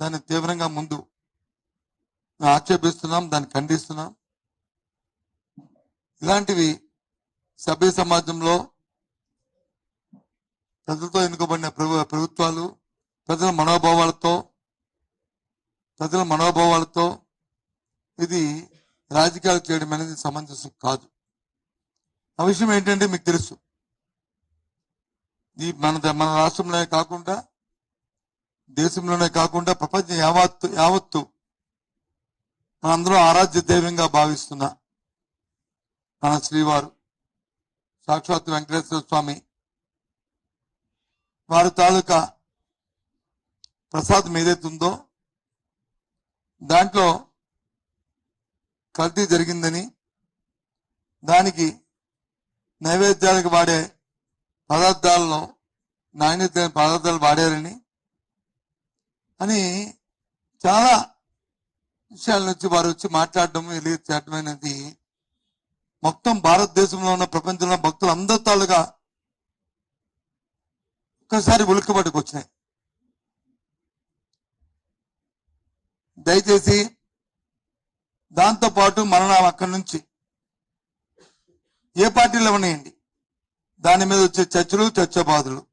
దాన్ని తీవ్రంగా ముందు ఆక్షేపిస్తున్నాం దాన్ని ఖండిస్తున్నాం. ఇలాంటివి సభ్య సమాజంలో ప్రజలతో ఎన్నుకోబడిన ప్రభుత్వాలు ప్రజల మనోభావాలతో ప్రజల మనోభావాలతో ఇది రాజకీయాలు చేయడం అనేది సమంజసం కాదు. ఆ విషయం ఏంటంటే మీకు తెలుసు. ఈ మన మన రాష్ట్రంలోనే కాకుండా దేశంలోనే కాకుండా ప్రపంచం యావత్తు యావత్తు మనందరం ఆరాధ్య దైవంగా భావిస్తున్నా మన శ్రీవారు సాక్షాత్ వెంకటేశ్వర స్వామి వారి తాలూకా ప్రసాదం ఏదైతే ఉందో దాంట్లో కల్తీ జరిగిందని దానికి నైవేద్యాలకు వాడే పదార్థాలలో నాణ్యత పదార్థాలు వాడారని అని చాలా విషయాల నుంచి వారు వచ్చి మాట్లాడడం ఎలిగి చేయడం అనేది మొత్తం భారతదేశంలో ఉన్న ప్రపంచంలో భక్తులు అందరి ఒక్కసారి ఉలిక్కబట్టుకు వచ్చినాయి. దయచేసి దాంతో పాటు మరణం అక్కడి నుంచి ఏ పార్టీలు ఉన్నాయండి దాని మీద వచ్చే చర్చలు చర్చబాదులు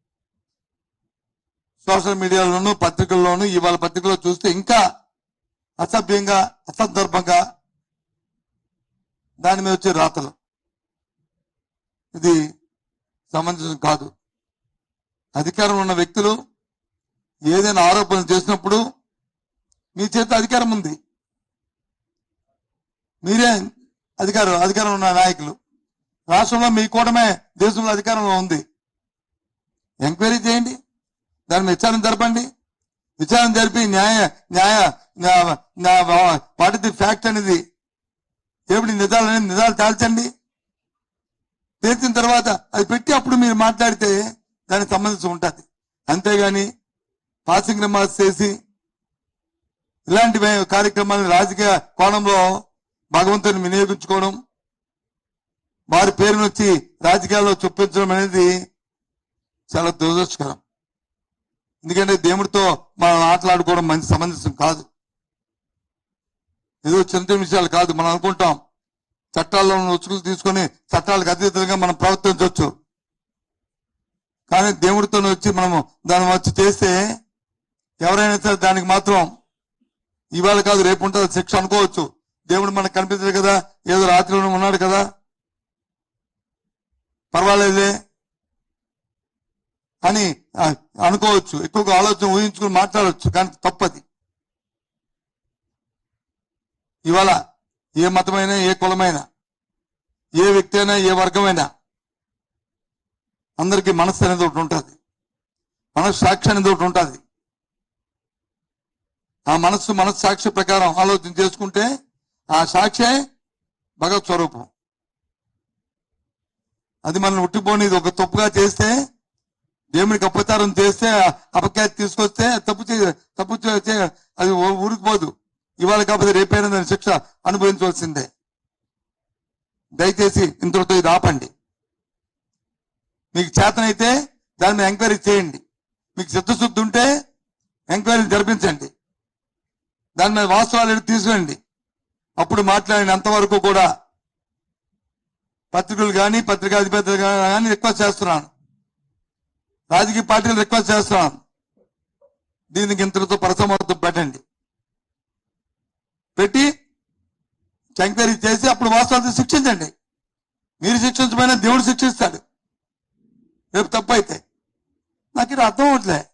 సోషల్ మీడియాలోను పత్రికల్లోను ఇవాళ పత్రికలో చూస్తే ఇంకా అసభ్యంగా అసందర్భంగా దాని మీద వచ్చే రాతలు. ఇది సమంజసం కాదు. అధికారం ఉన్న వ్యక్తులు ఏదైనా ఆరోపణలు చేసినప్పుడు మీ చేత అధికారం ఉంది. మీరే అధికారం అధికారం ఉన్న నాయకులు. రాష్ట్రంలో మీ కూటమే దేశంలో అధికారంలో ఉంది. ఎంక్వైరీ చేయండి. దాని మీద విచారణ జరపండి. విచారణ జరిపి న్యాయ న్యాయ వాట్ ది ఫ్యాక్ట్ అనేది ఏమిటి నిజాలు అనేది నిజాలు తేల్చండి. తేల్చిన తర్వాత అది పెట్టి అప్పుడు మీరు మాట్లాడితే దానికి సంబంధించి ఉంటుంది. అంతేగాని పాసింగ్ రిమార్క్స్ చేసి ఇలాంటి కార్యక్రమాలను రాజకీయ కోణంలో భగవంతుని వినియోగించుకోవడం వారి పేరును వచ్చి రాజకీయాల్లో చొప్పించడం అనేది చాలా దురదృష్టకరం. ఎందుకంటే దేవుడితో మనం ఆటలాడుకోవడం మంచి సమంజసం కాదు. ఏదో చిన్న చిన్న విషయాలు కాదు. మనం అనుకుంటాం చట్టాల్లో ఉన్న ఉచ్చుకులు తీసుకొని చట్టాలకు అతీతంగా మనం ప్రవర్తించవచ్చు కానీ దేవుడితో వచ్చి మనము దాన్ని వచ్చి చేస్తే ఎవరైనా సరే దానికి మాత్రం ఇవాళ కాదు రేపు ఉంటుంది శిక్ష అనుకోవచ్చు. దేవుడు మనకు కనిపించదు కదా ఏదో రాత్రిలో ఉన్నాడు కదా. పర్వాలేదే అని అనుకోవచ్చు. ఎక్కువగా ఆలోచన ఊహించుకుని మాట్లాడవచ్చు కానీ తప్పది. ఇవాళ ఏ మతమైనా ఏ కులమైనా ఏ వ్యక్తి అయినా ఏ వర్గమైనా అందరికీ మనస్సు అనేది ఒకటి ఉంటుంది. మనస్సు సాక్షి అనేది ఒకటి ఉంటుంది. ఆ మనస్సు మనస్సాక్షి ప్రకారం ఆలోచన చేసుకుంటే ఆ సాక్షే భగవత్ స్వరూపం. అది మనం ఉట్టిపోని ఒక తప్పుగా చేస్తే దేవునికి అపచారం చేస్తే అపఖ్యాతి తీసుకొస్తే తప్పు చే తప్పు చే- అది ఊరికిపోదు ఇవాళ కాకపోతే రేపైనా దాని శిక్ష అనుభవించవలసిందే. దయచేసి ఇంతటితో ఇది ఆపండి. మీకు చేతనైతే దాని మీద ఎంక్వైరీ చేయండి. మీకు చిత్తశుద్ధి ఉంటే ఎంక్వైరీ జరిపించండి. దాని మీద వాస్తవాలు తీసుకోండి. తీసుకురండి అప్పుడు మాట్లాడినంత అంతవరకు కూడా పత్రికలు కానీ పత్రికాధిపతులు కానీ రిక్వెస్ట్ చేస్తున్నాను. రాజకీయ పార్టీలు రిక్వెస్ట్ చేస్తున్నాను దీనికి ఇంతటితో పరసమర్థం పెట్టండి. పెట్టి ఎంక్వైరీ చేసి అప్పుడు వాస్తవాలు శిక్షించండి. మీరు శిక్షించమైనా దేవుడు శిక్షిస్తాడు. రేపు తప్పు అయితే నాకు ఇది అర్థం అవట్లే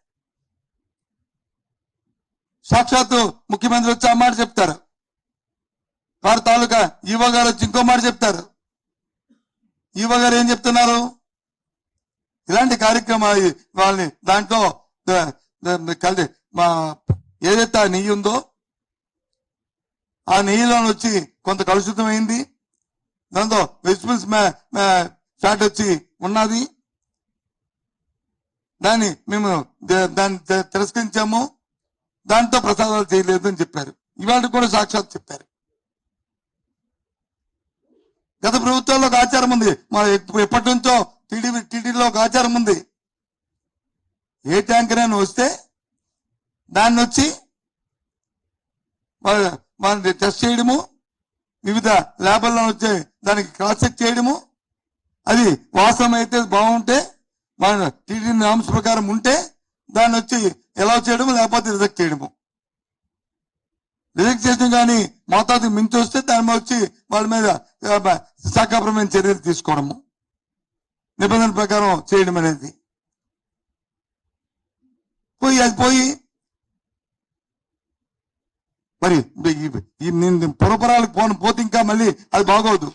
సాక్షాత్తు ముఖ్యమంత్రి వచ్చి ఆ మాట చెప్తారు. వారి తాలూకా ఈవో గారు వచ్చి ఇంకో మాట చెప్తారు. ఈవో గారు ఏం చెప్తున్నారు? ఇలాంటి కార్యక్రమాలు వాళ్ళని దాంట్లో కలిసి మా ఏదైతే ఆ నెయ్యి ఉందో ఆ నెయ్యిలో వచ్చి కొంత కలుషితమైంది. దాంతో వెజిటబుల్స్ ఫ్యాట్ వచ్చి ఉన్నది. దాన్ని మేము దాన్ని తిరస్కరించాము. దాంతో ప్రసాదాలు చేయలేదు అని చెప్పారు. ఇవాళ కూడా సాక్షాత్ చెప్పారు. గత ప్రభుత్వాల్లో ఒక ఆచారం ఉంది. మన ఎప్పటి నుంచో టీడీపీ టీడీలో ఒక ఆచారం ఉంది. ఏ ట్యాంకర్ అని వస్తే దాన్ని వచ్చి వాళ్ళని టెస్ట్ చేయడము వివిధ ల్యాబుల్లో వచ్చే దానికి క్రాస్ చెక్ చేయడము అది వాసం అయితే బాగుంటే మన టీడీ నామ్స్ ప్రకారం ఉంటే దాన్ని వచ్చి ఎలా చేయడము లేకపోతే రిజెక్ట్ చేయడము. రిజెక్ట్ చేయడం కానీ మోతాదు మించి వస్తే దాని మీద వచ్చి వాళ్ళ మీద శాఖాపరమైన చర్యలు తీసుకోవడము. నిబంధన ప్రకారం చేయడం అనేది. పోయి అది పోయి మరి నేను పురపురాలకు పోను పోతే ఇంకా మళ్ళీ అది బాగోదు.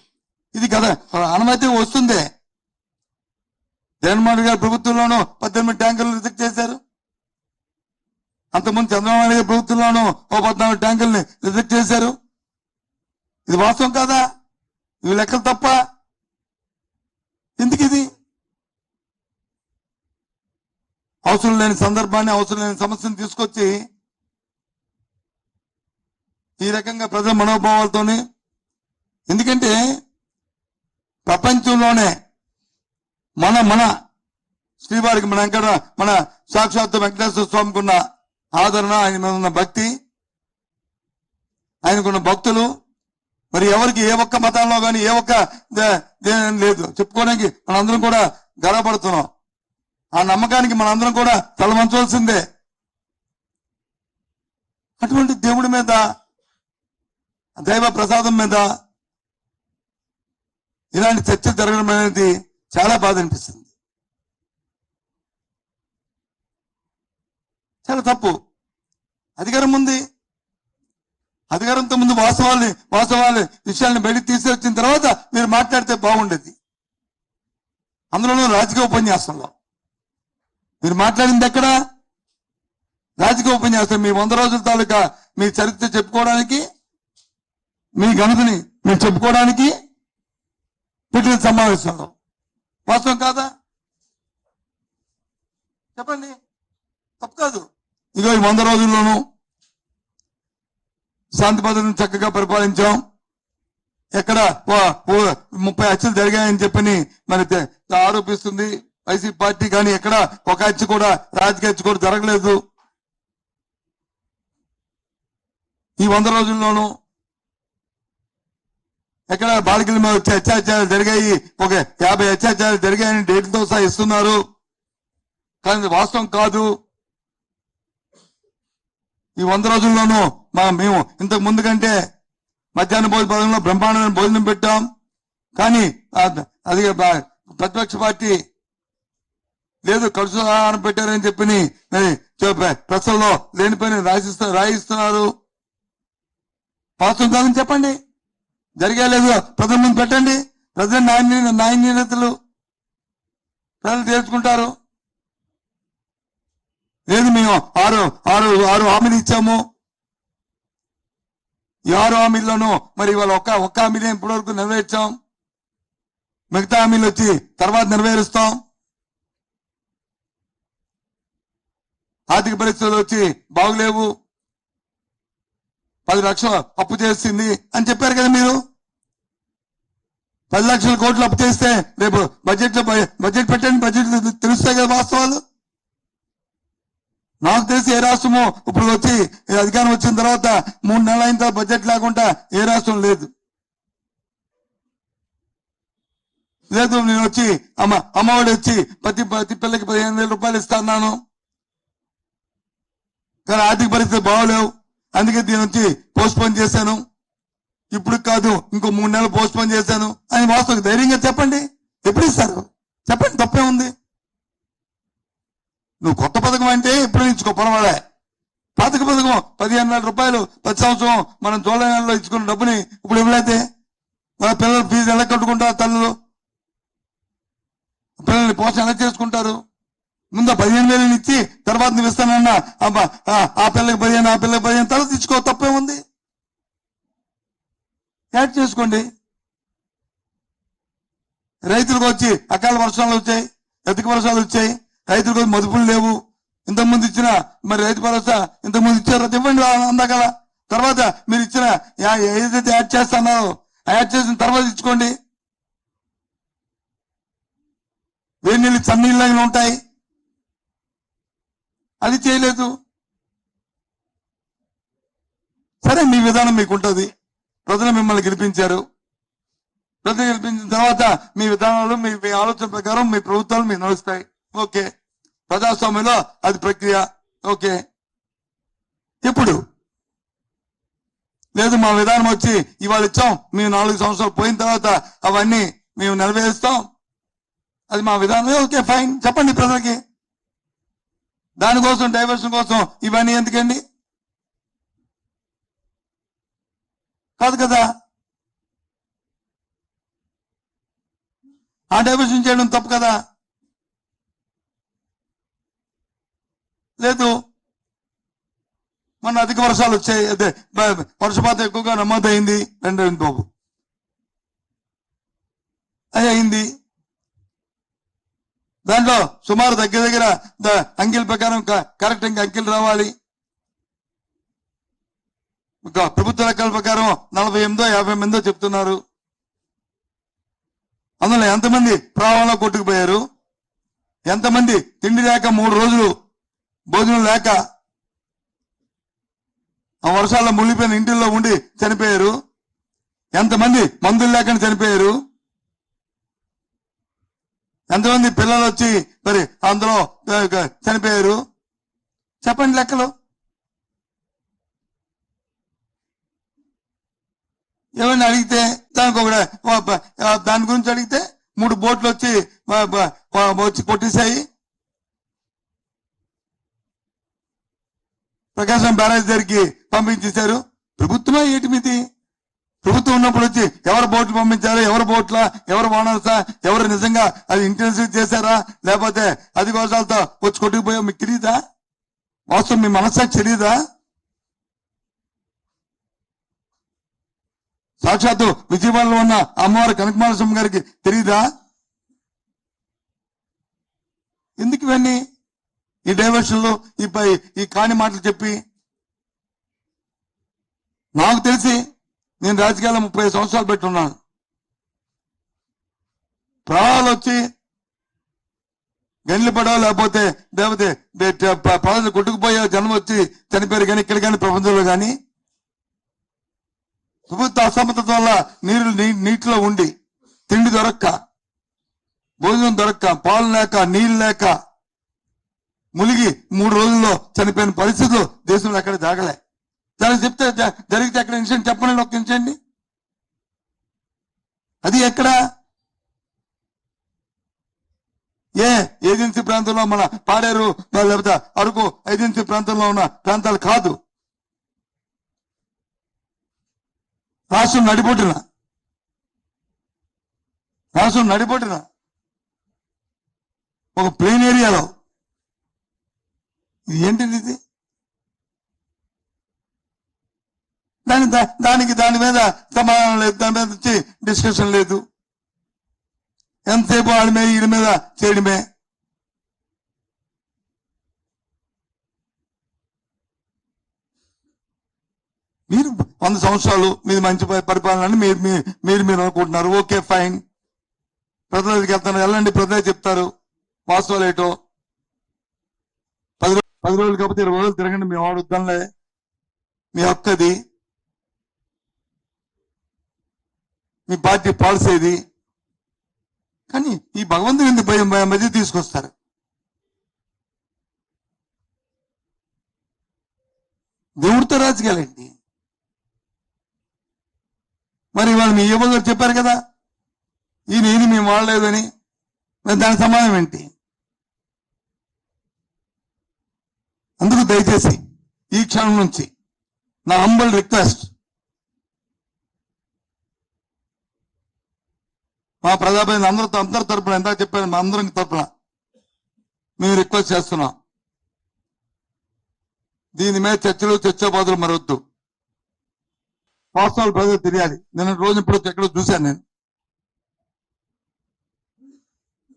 ఇది కదా అనుమతి వస్తుందే. జగన్మోహన్ గారి ప్రభుత్వంలోనూ పద్దెనిమిది ట్యాంకర్లు రిజెక్ట్ చేశారు. అంతకుముందు చంద్రబాబు నాయుడు గారి ప్రభుత్వంలోనూ ఓ పద్నాలుగు ట్యాంకుల్ని రిజెక్ట్ చేశారు. ఇది వాస్తవం కాదా? ఇవి లెక్కలు తప్ప ఎందుకు ఇది అవసరం లేని సందర్భాన్ని అవసరం లేని సమస్యను తీసుకొచ్చి ఈ రకంగా ప్రజల మనోభావాలతోని ఎందుకంటే ప్రపంచంలోనే మన మన శ్రీవారికి మన వెంకట మన సాక్షాత్ వెంకటేశ్వర స్వామికి ఉన్న ఆదరణ ఆయన మీద ఉన్న భక్తి ఆయనకున్న భక్తులు మరి ఎవరికి ఏ ఒక్క మతంలో కానీ ఏ ఒక్క దే- దేని లేదు. చెప్పుకోవడానికి మనందరం కూడా గర్వపడుతున్నాం. ఆ నమ్మకానికి మనందరం కూడా తలవంచవలసిందే. అటువంటి దేవుడి మీద దైవ ప్రసాదం మీద ఇలాంటి చర్చ జరగడం అనేది చాలా బాధ అనిపిస్తుంది. చాలా తప్పు. అధికారం ఉంది. అధికారంతో ముందు వాస్తవాల్ని వాస్తవాలు విషయాల్ని బయటికి తీసుకొచ్చిన తర్వాత మీరు మాట్లాడితే బాగుండేది. అందులోనూ రాజకీయ ఉపన్యాసంలో. మీరు మాట్లాడింది ఎక్కడ? రాజకీయ ఉపన్యాసం మీ వంద రోజుల తాలూకా మీ చరిత్ర చెప్పుకోవడానికి మీ ఘనతని మీరు చెప్పుకోవడానికి పెట్టిన సమావేశంలో. వాస్తవం కాదా? చెప్పండి. తప్పు కాదు. ఇగో ఈ వంద రోజుల్లోనూ శాంతి భద్రతను చక్కగా పరిపాలించాం. ఎక్కడ ఓ- ముప్పై హత్యలు జరిగాయని చెప్పని మరి ఆరోపిస్తుంది వైసీపీ పార్టీ. కానీ ఎక్కడ ఒక హత్య కూడా రాజకీయ హత్య కూడా జరగలేదు. ఈ వంద రోజుల్లోనూ ఎక్కడ బాలికల మీద వచ్చే అత్యాచారాలు జరిగాయి. ఒక యాభై అత్యాచారాలు జరిగాయని డేట్లతో సహా ఇస్తున్నారు. కానీ వాస్తవం కాదు. ఈ వంద రోజుల్లోనూ మా మేము ఇంతకు ముందు కంటే మధ్యాహ్న భోజన పథకంలో బ్రహ్మాండమైన భోజనం పెట్టాం. కానీ అది ప్రతిపక్ష పార్టీ లేదు కలుసు ఆహారం పెట్టారని చెప్పి ప్రశ్నలో పని రాసిస్తా రాయిస్తున్నారు. వాస్తవం కాదని చెప్పండి. జరిగే లేదు ప్రజల ముందు పెట్టండి. ప్రజల న్యాయ న్యాయ ప్రజలు తెలుసుకుంటారు లేదు మేము ఆరు ఆరు ఆరు హామీలు ఇచ్చాము. ఈ ఆరు హామీల్లోనూ మరి ఇవాళ ఒక్క ఒక్క హామీని ఇప్పటివరకు నెరవేర్చాం. మిగతా హామీలు వచ్చి తర్వాత నెరవేరుస్తాం. ఆర్థిక పరిస్థితులు వచ్చి బాగులేవు. పది లక్షలు అప్పు చేసింది అని చెప్పారు కదా మీరు? పది లక్షల కోట్లు అప్పు చేస్తే రేపు బడ్జెట్లో బడ్జెట్ పెట్టండి బడ్జెట్ తెలుస్తాయి కదా వాస్తవాలు. నాకు తెలిసి ఏ రాష్ట్రము ఇప్పుడు వచ్చి అధికారం వచ్చిన తర్వాత మూడు నెలల అయిన తర్వాత బడ్జెట్ లేకుండా ఏ రాష్ట్రం లేదు. లేదు నేను వచ్చి అమ్మ అమ్మఒడి వచ్చి ప్రతి ప్రతి పిల్లకి పదిహేను వేల రూపాయలు ఇస్తాను కానీ ఆర్థిక పరిస్థితి బాగోలేవు. అందుకే దీని వచ్చి పోస్ట్ పోన్ చేశాను. ఇప్పుడు కాదు ఇంకో మూడు నెలలు పోస్ట్ పోన్ చేశాను. అని వాస్తవం ధైర్యంగా చెప్పండి. ఎప్పుడు ఇస్తారు? చెప్పండి తప్పే ఉంది. నువ్వు కొత్త పథకం అంటే ఎప్పుడు ఇచ్చుకో పొలవాడే పాతక పథకం పదిహేను వేల రూపాయలు ప్రతి సంవత్సరం మనం జూలై నెలలో ఇచ్చుకున్న డబ్బుని ఇప్పుడు ఇవ్వలేదే. మన పిల్లల ఫీజు ఎలా కట్టుకుంటారు తల్లులు? పిల్లల్ని పోషణ ఎలా చేసుకుంటారు? ముందు పదిహేను వేలు ఇచ్చి తర్వాత నువ్వు ఇస్తానన్న అబ్బా, ఆ పిల్లకి పదిహేను ఆ పిల్లకి పదిహేను తర్వాత ఇచ్చుకో తప్పే ఉంది యాడ్ చేసుకోండి. రైతులకు వచ్చి అకాల వర్షాలు వచ్చాయి అధిక వర్షాలు వచ్చాయి. రైతులకు మదుపులు లేవు. ఇంతకుముందు ఇచ్చిన మరి రైతు భరోసా ఇంతకుముందు ఇచ్చారో అది ఇవ్వండి అందాకల తర్వాత మీరు ఇచ్చిన ఏదైతే యాడ్ చేస్తున్నారో యాడ్ చేసిన తర్వాత ఇచ్చుకోండి. వేడి నీళ్ళు చన్నీళ్ళు ఉంటాయి. అది చేయలేదు. సరే మీ విధానం మీకు ఉంటుంది ప్రజలు మిమ్మల్ని గెలిపించారు. ప్రజలు గెలిపించిన తర్వాత మీ విధానాలు మీ మీ ఆలోచన ప్రకారం మీ ప్రభుత్వాలు మీకు నడుస్తాయి. ఓకే. ప్రజాస్వామ్యంలో అది ప్రక్రియ. ఓకే. ఇప్పుడు లేదు మా విధానం వచ్చి ఇవాళ ఇచ్చాం మేము నాలుగు సంవత్సరాలు పోయిన తర్వాత అవన్నీ మేము నెరవేరుస్తాం. అది మా విధానం ఓకే ఫైన్. చెప్పండి ప్రజలకి. దానికోసం డైవర్షన్ కోసం ఇవన్నీ ఎందుకండి? కాదు కదా. ఆ డైవర్షన్ చేయడం తప్పు కదా. లేదు. మన అధిక వర్షాలు వచ్చాయి. అదే వర్షపాతం ఎక్కువగా నమోదైంది. రెండు బాబు. అది అయింది. దాంట్లో సుమారు దగ్గర దగ్గర అంకిల్ అంకెల ప్రకారం కరెక్ట్ ఇంకా అంకెలు రావాలి. ఇంకా ప్రభుత్వ లెక్కల ప్రకారం నలభై ఎనిమిదో యాభై ఎనిమిదో చెప్తున్నారు. అందులో ఎంతమంది ప్రాణంలో కొట్టుకుపోయారు? ఎంతమంది తిండి లేక మూడు రోజులు భోజనం లేక ఆ వర్షాల్లో మునిగిపోయిన ఇంటిల్లో ఉండి చనిపోయారు. ఎంతమంది మందులు లేకుండా చనిపోయారు. ఎంతమంది పిల్లలు వచ్చి మరి అందులో చనిపోయారు. చెప్పండి లెక్కలు. ఏమైనా అడిగితే దానికి ఒక దాని గురించి అడిగితే మూడు బోట్లు వచ్చి వచ్చి కొట్టేశాయి. ప్రకాశం బ్యారేజ్ దగ్గరికి పంపించేశారు. ప్రభుత్వమే ఏటి మీది ప్రభుత్వం ఉన్నప్పుడు వచ్చి ఎవరు బోట్లు పంపించారు? ఎవరు బోట్ల? ఎవరు వానర్సా ఎవరు నిజంగా అది ఇంటెన్సివ్ చేశారా? లేకపోతే అది కోసాలతో వచ్చి కొట్టుకుపోయా? మీకు తెలియదా వాస్తవం మీ మనస్సాకి తెలియదా సాక్షాత్తు విజయవాడలో ఉన్న అమ్మవారి కనకమాలస్వామి గారికి తెలియదా ఎందుకు ఇవన్నీ? ఈ డైవర్షన్లు ఈ పై- ఈ కాని మాటలు చెప్పి నాకు తెలిసి నేను రాజకీయాల్లో ముప్పై సంవత్సరాలు పెట్టున్నాను. ప్రవాహాలు వచ్చి గండ్లు పడవ లేకపోతే లేకపోతే ప్రజలు కొట్టుకుపోయే జనం వచ్చి చనిపోయారు కానీ ఇక్కడ కానీ ప్రపంచంలో కానీ ప్రభుత్వ అసమర్థత వల్ల నీరు నీ- నీటిలో ఉండి తిండి దొరక్క భోజనం దొరక్క పాలు లేక నీళ్ళు లేక మునిగి మూడు రోజుల్లో చనిపోయిన పరిస్థితులు దేశంలో ఎక్కడ జరగలే. దాన్ని చెప్తే జరిగితే ఎక్కడ ఇన్సిడెంట్ చెప్పండి ఒక ఇన్సిడెంట్ అది ఎక్కడ? ఏ ఏజెన్సీ ప్రాంతంలో మన పాడేరు లేకపోతే అరకు ఏజెన్సీ ప్రాంతంలో ఉన్న ప్రాంతాలు కాదు. రాష్ట్రం నడిపొట్టిన రాష్ట్రం నడిపొట్టిన ఒక ప్లెయిన్ ఏరియాలో ఏంటిది ఇది? దాని దా- దానికి దాని మీద సమాధానం లేదు. దాని మీద వచ్చి డిస్కషన్ లేదు. ఎంతసేపు ఆడమే మీద వీడి మీద చేయడమే? మీరు వంద సంవత్సరాలు మీది మంచి పరిపాలన అని మీరు మీ- మీరు మీరు అనుకుంటున్నారు. Okay fine. ప్రజల దగ్గరికి వెళ్తాను. వెళ్ళండి. ప్రజలే చెప్తారు. వాస్తవాలు ఏటో పది రోజులు కాకపోతే ఇరవై రోజులు తిరగండి మేము ఆడుద్దాంలే మీ హక్కు మీ పార్టీ పాలసీ ఇది కానీ ఈ భగవంతుని ఎందుకు భయం? భయం మధ్య తీసుకొస్తారు. దేవుడితో రాజకీయాలండి మరి వాళ్ళు మీ ఇవ్వగారు గారు చెప్పారు కదా ఈయన ఇది మేము వాడలేదని. మరి దానికి సమాధానం ఏంటి? అందుకు దయచేసి ఈ క్షణం నుంచి నా హంబల్ రిక్వెస్ట్ మా ప్రజాప్రతినిధులు అందరితో అందరి తరపున ఎంత చెప్పాను మా అందరి తరపున మేము రిక్వెస్ట్ చేస్తున్నాం. దీని మీద చర్చలు చర్చోపాదులు మరొద్దు. వాస్తవాలు ప్రజలు తెలియాలి. నిన్న రోజు ఇప్పుడు ఎక్కడో చూశాను నేను.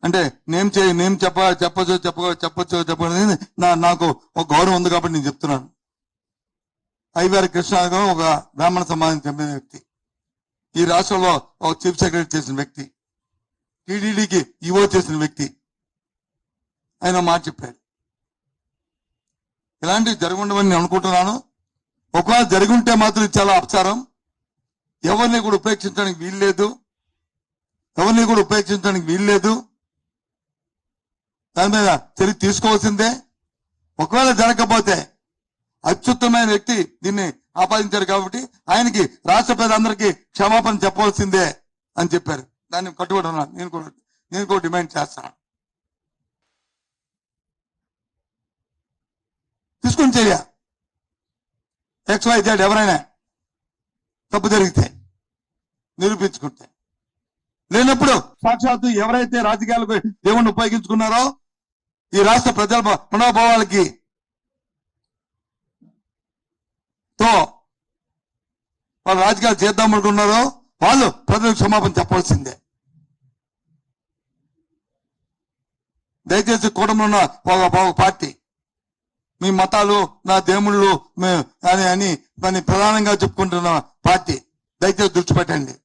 అంటే నేను చేయ నేను చెప్ప చెప్పచ్చు చెప్ప చెప్పచ్చు చెప్పని నా నాకు ఒక గౌరవం ఉంది కాబట్టి నేను చెప్తున్నాను. ఐవారి కృష్ణ ఒక బ్రాహ్మణ సమాజం చెందిన వ్యక్తి. ఈ రాష్ట్రంలో ఒక చీఫ్ సెక్రటరీ చేసిన వ్యక్తి. టీడీడీకి ఈవో చేసిన వ్యక్తి. ఆయన మాట చెప్పాడు. ఇలాంటివి జరగundవని నేను అనుకుంటున్నాను. ఒకవేళ జరుగుంటే ఉంటే మాత్రం ఇది చాలా అపచారం. ఎవరిని కూడా ఉపేక్షించడానికి వీల్లేదు. ఎవరిని కూడా ఉపేక్షించడానికి వీల్లేదు. దాని మీద చర్య తీసుకోవాల్సిందే. ఒకవేళ జరగకపోతే అత్యుత్తమైన వ్యక్తి దీన్ని ఆపాదించారు కాబట్టి ఆయనకి రాష్ట్ర ప్రజలందరికీ క్షమాపణ చెప్పవలసిందే అని చెప్పారు. దాన్ని కట్టుబడి ఉన్నాను నేను కూడా నేను కూడా డిమాండ్ చేస్తాను. తీసుకుని చర్య. ఎక్స్ వై జెడ్ ఎవరైనా తప్పు జరిగితే నిరూపించుకుంటే. లేనప్పుడు సాక్షాత్తు ఎవరైతే రాజకీయాలకు దేవుణ్ణి ఉపయోగించుకున్నారో ఈ రాష్ట్ర ప్రజల మనోభావాలకి తో వాళ్ళు రాజకీయాలు చేద్దాం అనుకున్నారో వాళ్ళు ప్రజలకు క్షమాపణ చెప్పాల్సిందే. దయచేసి కూటమిలో ఉన్న ఒక పార్టీ మీ మతాలు నా దేవుళ్ళు అని అని దాన్ని ప్రధానంగా చెప్పుకుంటున్న పార్టీ దయచేసి దృష్టిపెట్టండి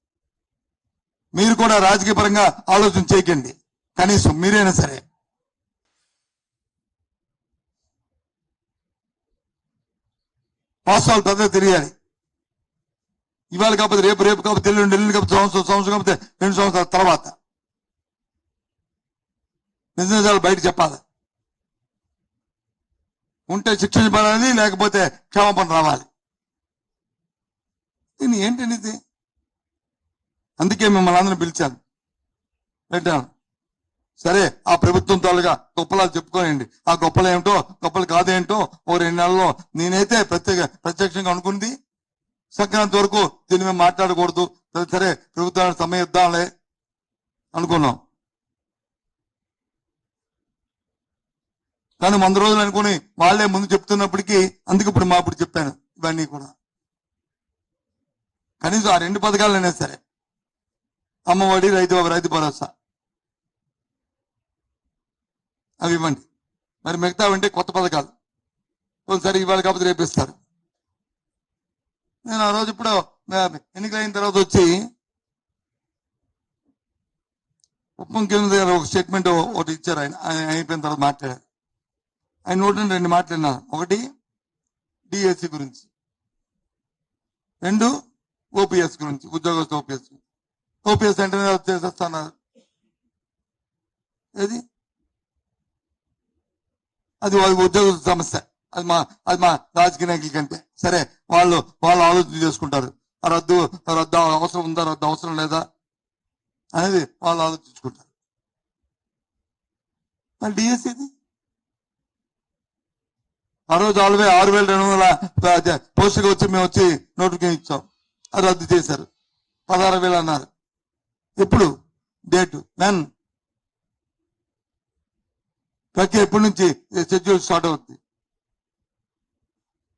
మీరు కూడా రాజకీయ పరంగా ఆలోచన చేయకండి. కనీసం మీరైనా సరే. వాస్తవాలు పెద్దగా తెలియాలి ఇవాళ కాకపోతే రేపు రేపు కాకపోతే ఎల్లుండి ఎల్లుండి కాకపోతే సంవత్సరం సంవత్సరం కాకపోతే రెండు సంవత్సరాల తర్వాత. నిజ నిజాలు బయట చెప్పాలి. ఉంటే శిక్షించబడాలి లేకపోతే క్షమాపణ రావాలి. దీన్ని ఏంటండి ఇది అందుకే మిమ్మల్ని అందరిని పిలిచాను. పెట్టాను సరే ఆ ప్రభుత్వం తాలుగా గొప్పలా చెప్పుకోనండి ఆ గొప్పలు ఏమిటో గొప్పలు కాదేంటో ఓ రెండు నెలల్లో నేనైతే ప్రత్యేక ప్రత్యక్షంగా అనుకుంది. సంక్రాంతి వరకు దీని మేము మాట్లాడకూడదు. సరే ప్రభుత్వానికి సమయం ఇద్దాంలే అనుకున్నాం. కానీ వంద రోజులు అనుకుని వాళ్ళే ముందు చెప్తున్నప్పటికీ అందుకు ఇప్పుడు మా ఇప్పుడు చెప్పాను ఇవన్నీ కూడా. కనీసం ఆ రెండు పథకాలైనా సరే. అమ్మఒడి రైతు రైతు భరోసా. అవి ఇవ్వండి. మరి మిగతా అంటే కొత్త పథకాలు. ఒకసారి ఇవాళ కాకపోతే రేపిస్తారు నేను ఆ రోజు ఇప్పుడు ఎన్నికలైన తర్వాత వచ్చి ఉప ముఖ్యమంత్రి గారు ఒక స్టేట్మెంట్ ఒకటి ఇచ్చారు. ఆయన ఆయన అయిపోయిన తర్వాత మాట్లాడారు. ఆయన నోటి రెండు మాట్లాడినా ఒకటి డిఎస్సి గురించి. రెండు ఓపీఎస్ గురించి ఉద్యోగస్తు ఓపీఎస్ ఓపీఎస్ అంటే చేసేస్తున్నారు ఏది? అది వాళ్ళ ఉద్యోగ సమస్య. అది మా అది మా రాజకీయ నాయకుల కంటే. సరే వాళ్ళు వాళ్ళు ఆలోచన చేసుకుంటారు. ఆ రద్దు రద్దు అవసరం ఉందా రద్దు అవసరం లేదా అనేది వాళ్ళు ఆలోచించుకుంటారు. మరి డిఎస్సిది ఆ రోజు ఆల్వే ఆరు వేల రెండు వందల పోస్టుగా వచ్చి మేము వచ్చి నోటిఫికేషన్ ఇచ్చాం. అది రద్దు చేశారు. పదహారు వేలు అన్నారు. ఎప్పుడు? డేటు. వెన్ ప్రతి ఎప్పటి నుంచి షెడ్యూల్ స్టార్ట్ అవుతుంది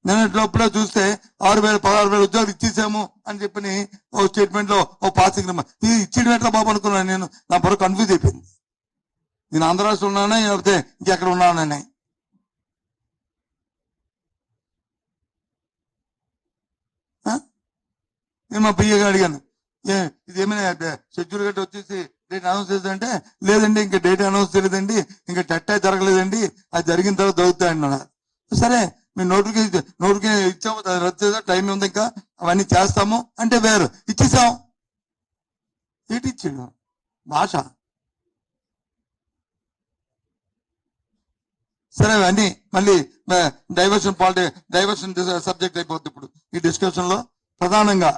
నిన్నటిలోపల చూస్తే ఆరు వేల పదహారు వేల ఉద్యోగాలు ఇచ్చేసాము అని చెప్పి ఓ స్టేట్మెంట్లో ఓ పాసింగ్ ఇది ఇచ్చేయడం ఎట్లా బాబు అనుకున్నాను నేను? నా పొర కన్ఫ్యూజ్ అయిపోయింది. నేను ఆంధ్ర రాష్ట్రం ఉన్నానా లేకపోతే ఇంకెక్కడ ఉన్నానని నేను మా పియ్యగా అడిగాను. ఏ ఇది ఏమైనా షెడ్యూల్ గట్టి వచ్చేసి డేట్ అనౌన్స్ చేద్దంటే లేదండి ఇంకా డేట్ అనౌన్స్ చేయలేదండి ఇంకా టట్టా జరగలేదండి అది జరిగిన తర్వాత దొరుకుతాయండి అన్నారు సరే మేము నోటిఫికేషన్ నోటిఫికేషన్ ఇచ్చాము రద్దు చేసా టైం ఉంది ఇంకా అవన్నీ చేస్తాము అంటే వేరు. ఇచ్చేసాం. ఏంటి ఇచ్చాడు? భాష. సరే అవన్నీ మళ్ళీ డైవర్షన్ పాలిటీ డైవర్షన్ సబ్జెక్ట్ అయిపోద్ది ఇప్పుడు ఈ డిస్కషన్లో ప్రధానంగా.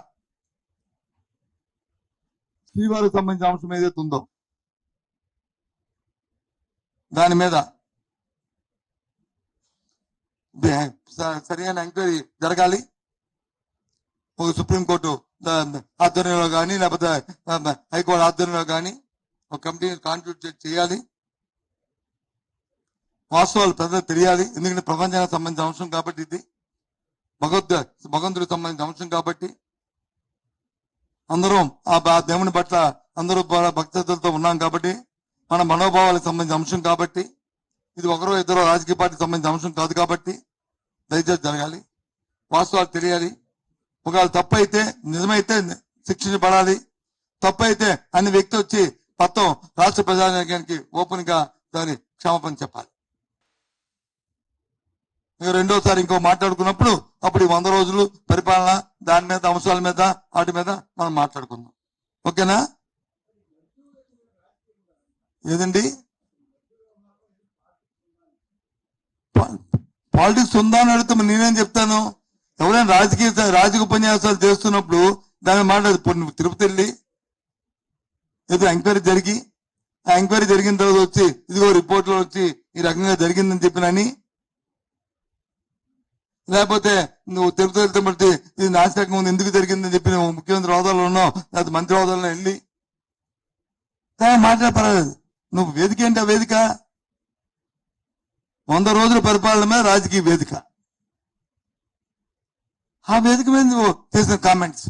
శ్రీవారికి సంబంధించిన అంశం ఏదైతే ఉందో దాని మీద సరైన ఎంక్వైరీ జరగాలి. ఒక సుప్రీంకోర్టు ఆధ్వర్యంలో కానీ లేకపోతే హైకోర్టు ఆధ్వర్యంలో కానీ ఒక కమిటీని కాన్స్టిట్యూట్ చేయాలి. వాస్తవాలు ప్రజలకు తెలియాలి. ఎందుకంటే ప్రపంచానికి సంబంధించిన అంశం కాబట్టి ఇది. భగవద్ భగవంతుడికి సంబంధించిన అంశం కాబట్టి అందరం ఆ బా- దేవుని పట్ల అందరూ బ- ఉన్నాం కాబట్టి మన మనోభావాలకు సంబంధించిన అంశం కాబట్టి ఇది ఒకరో ఇద్దరు రాజకీయ పార్టీకి సంబంధించిన అంశం కాదు కాబట్టి దయచేసి జరగాలి. వాస్తవాలు తెలియాలి. ఒకవేళ తప్పైతే నిజమైతే శిక్షించబడాలి తప్పైతే అన్ని వ్యక్తి వచ్చి మొత్తం రాష్ట్ర ప్రజానికానికి ఓపెన్గా దాని క్షమాపణ చెప్పాలి. ఇక రెండోసారి ఇంకో మాట్లాడుకున్నప్పుడు అప్పుడు ఈ వంద రోజులు పరిపాలన దాని మీద అంశాల మీద వాటి మీద మనం మాట్లాడుకుందాం. ఓకేనా? ఏదండి? పాలిటిక్స్ ఉందా అని అడిగితే నేనేం చెప్తాను? ఎవరైనా రాజకీయ రాజకీయ ఉపన్యాసాలు చేస్తున్నప్పుడు దాని మాట నువ్వు తిరుపతి వెళ్ళి ఏదో ఎంక్వైరీ జరిగి ఆ ఎంక్వైరీ జరిగిన తర్వాత వచ్చి ఇదిగో రిపోర్ట్లో వచ్చి ఈ రకంగా జరిగిందని చెప్పినని లేకపోతే నువ్వు తిరుపతి వెళ్తే బట్టి ఇది నాశనకం ఉంది ఎందుకు జరిగిందని చెప్పి నువ్వు ముఖ్యమంత్రి హోదాలో ఉన్నావు లేకపోతే మంత్రి హోదాలో వెళ్ళి. మాట్లాడే పర్వాలేదు. నువ్వు వేదిక ఏంటి ఆ వేదిక? వంద రోజుల పరిపాలన మీద రాజకీయ వేదిక. ఆ వేదిక మీద నువ్వు చేసిన కామెంట్స్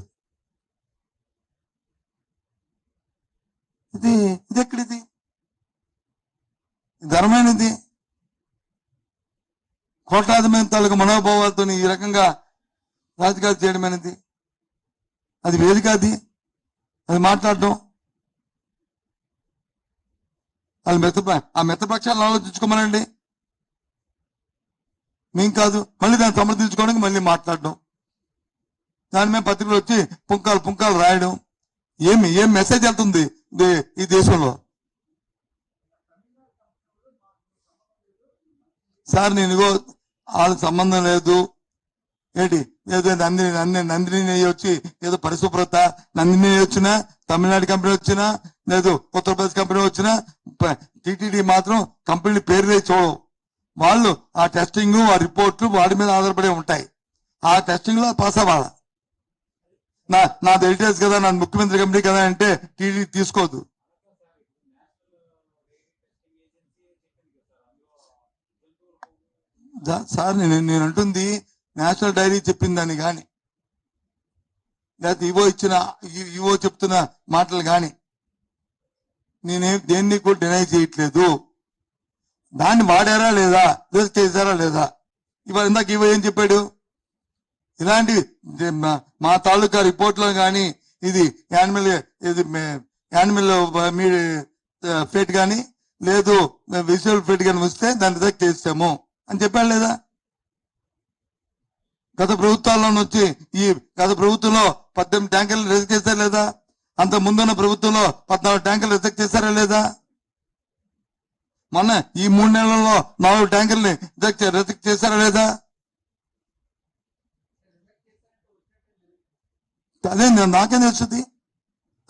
ఇది ఇది ఎక్కడిది? ధర్మైనది కోట్లాది మంది తాలూకు మనోభావాలతో ఈ రకంగా రాజకీయాలు చేయడమైనది అది వేదిక అది అది మాట్లాడటం వాళ్ళు మెత్త ఆ మెత్తపక్షాలను ఆలోచించుకోమనండి. మేం కాదు. మళ్ళీ దాన్ని సమర్థించుకోవడానికి మళ్ళీ మాట్లాడడం. దాని మీద పత్రికలు వచ్చి పుంకాలు పుంకాలు రాయడం. ఏమి ఏం మెసేజ్ వెళ్తుంది దే- ఈ దేశంలో? సార్ నేను ఇగో వాళ్ళకి సంబంధం లేదు. ఏంటి? ఏదో నందిని నంది నందిని వచ్చి ఏదో పరిశుభ్రత నందిని వచ్చినా తమిళనాడు కంపెనీ వచ్చినా లేదు ఉత్తరప్రదేశ్ కంపెనీ వచ్చినా టీటీడీ మాత్రం కంపెనీ పేరు చూడవు. వాళ్ళు ఆ టెస్టింగ్ ఆ రిపోర్ట్లు వాడి మీద ఆధారపడి ఉంటాయి. ఆ టెస్టింగ్లో పాస్ అవ్వాలి? నా నా డీటెయిల్స్ కదా నా ముఖ్యమంత్రి కంపెనీ కదా అంటే టీడీ తీసుకోదు. సార్ నేను నేను అంటుంది నేషనల్ డైరీ చెప్పిందని కానీ లేకపోతే ఇవో ఇచ్చిన ఇవో చెప్తున్న మాటలు కానీ నేనే దేన్ని కూడా డినై చేయట్లేదు. దాన్ని వాడారా లేదా రిస్క్ చేశారా లేదా? ఇవాళ ఇందాక ఇవో ఏం చెప్పాడు? ఇలాంటి మా- మా తాలూకా రిపోర్ట్లో కానీ ఇది యానిమల్ ఇది యానిమల్ మీ ఫెట్ కానీ లేదు విజువల్ ఫెట్ కానీ వస్తే దాన్ని రిజెక్ట్ చేస్తాము. అని చెప్పాడు లేదా? గత ప్రభుత్వాల్లో వచ్చి ఈ గత ప్రభుత్వంలో పద్దెనిమిది ట్యాంకర్లు రిజెక్ట్ చేశారా లేదా? అంత ముందున్న ప్రభుత్వంలో పద్నాలుగు ట్యాంకర్లు రిజెక్ట్ చేశారా లేదా? మొన్న ఈ మూడు నెలల్లో నాలుగు ట్యాంకర్ని రిజెక్ట్ చేశారా లేదా? అదే నేను నాకేం తెలుస్తుంది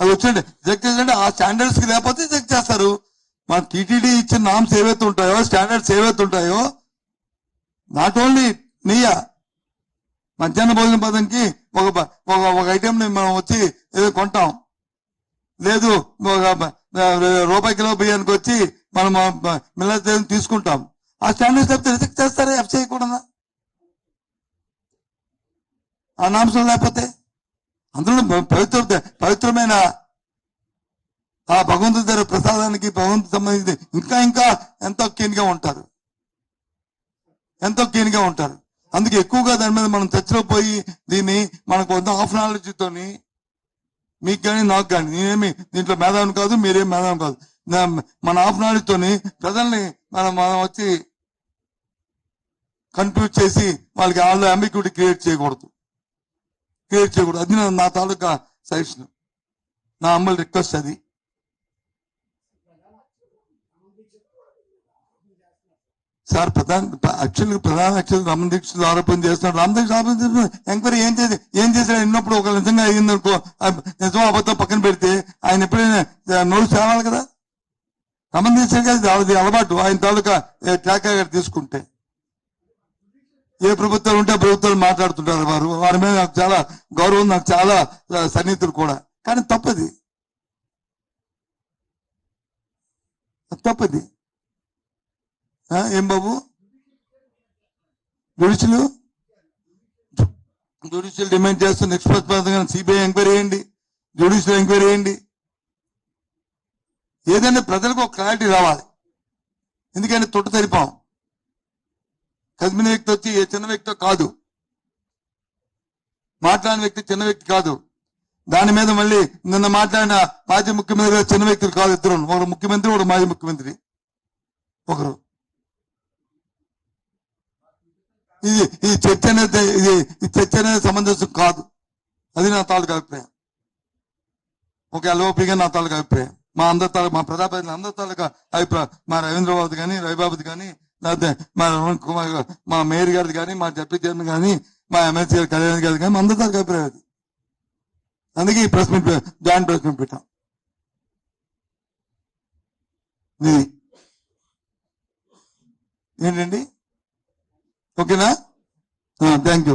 అది? వచ్చండి రిజెక్ట్ చేసండి ఆ స్టాండర్డ్స్కి లేకపోతే రిజెక్ట్ చేస్తారు. మన టీటీడీ ఇచ్చిన నామ్స్ ఏవైతే ఉంటాయో స్టాండర్డ్స్ ఏవైతే ఉంటాయో నాట్ ఓన్లీ నెయ్య మధ్యాహ్న భోజన పదంకి ఒక ఒక ఒక ఐటెంని మనం వచ్చి ఏదో కొంటాం. లేదు ఒక రూపాయి కిలో బియ్యానికి వచ్చి మనం మిల్లర్ తీసుకుంటాం. ఆ స్టాండర్డ్స్ చెప్తే రిజెక్ట్ చేస్తారా? ఎఫ్ చేయకూడదా? ఆ నాంశం లేకపోతే? అందులో పవిత్ర పవిత్రమైన ఆ భగవంతుడి దగ్గర ప్రసాదానికి భగవంతు సంబంధించి ఇంకా ఇంకా ఎంతో కీన్గా ఉంటారు? ఎంతో కీన్గా ఉంటారు. అందుకే ఎక్కువగా దాని మీద మనం చర్చలో పోయి దీన్ని మనకు కొంత హాఫ్ నాలెడ్జ్తోని మీకు కానీ నాకు కానీ నేనేమి దీంట్లో మేధావుని కాదు మీరేం మేధావి కాదు. మన హాఫ్ నాలెడ్జ్తోని ప్రజల్ని మనం మనం వచ్చి కన్ఫ్యూజ్ చేసి వాళ్ళకి వాళ్ళు అంబిక్యూటీ క్రియేట్ చేయకూడదు. క్రియేట్ చేయకూడదు. అది నా తాలూకా సజెషన్ నా అమ్మల రిక్వెస్ట్ అది. సార్ ప్రధాన యాక్చువల్గా ప్రధాన యాక్చువల్ రమణ దీక్షలు ఆరోపణ చేస్తున్నాడు రమణ దీక్ష ఆరోపణ చేస్తున్నాడు. ఎంక్వైరీ ఏం చేసి ఏం చేశాడు ఎన్నప్పుడు ఒక నిజంగా అయ్యిందనుకో నిజం అబద్ధం పక్కన పెడితే ఆయన ఎప్పుడైనా నోరు చేరాలి కదా? రమణ దీక్ష గారి అలవాటు. ఆయన తాలూకా ట్రాక్ గారు తీసుకుంటే. ఏ ప్రభుత్వాలు ఉంటే ప్రభుత్వాలు మాట్లాడుతుంటారు వారు. వారి మీద నాకు చాలా గౌరవం నాకు చాలా సన్నిహితులు కూడా. కానీ తప్పది. తప్పది. ఏం బాబు? జుడిషియల్ జుడిషియల్ డిమాండ్ చేస్తున్న నిష్పక్షపాతంగా సిబిఐ ఎంక్వైరీ చేయండి. జ్యుడిషియల్ ఎంక్వైరీ చేయండి. ఏదైనా ప్రజలకు ఒక క్లారిటీ రావాలి. ఎందుకంటే తొట్టు తరిపాం కదిమిన వ్యక్తి వచ్చి ఏ చిన్న వ్యక్తి కాదు. మాట్లాడిన వ్యక్తి చిన్న వ్యక్తి కాదు. దాని మీద మళ్ళీ నిన్న మాట్లాడిన మాజీ ముఖ్యమంత్రి చిన్న వ్యక్తులు కాదు ఇద్దరు. ఒకరు ముఖ్యమంత్రి ఒకరు మాజీ ముఖ్యమంత్రి. ఒకరు. ఇది ఈ చర్చ అనేది ఇది ఈ చర్చ అనేది సమంజసం కాదు. అది నా తాలూకు అభిప్రాయం. ఒక ఎల్ఓపిగా నా తాలూకు అభిప్రాయం. మా అందరి తాలూకు మా ప్రజాప్రతినిధులు అందరి తాలూకు అభిప్రాయం మా రవీంద్రబాబు కానీ రవిబాబుది కానీ లేకపోతే మా రమణ్ కుమార్ మా మేయర్ గారిది కానీ మా డిప్యూటీ చైర్మన్ కానీ మా ఎమ్మెల్సీ గారి కళ్యాణ్ గారిది కానీ మా అందరి తాలూకు అభిప్రాయం అది. అందుకే ఈ press meet joint press meet పెట్టాం. ఇది. ఏంటండి? ఓకేనా? Thank you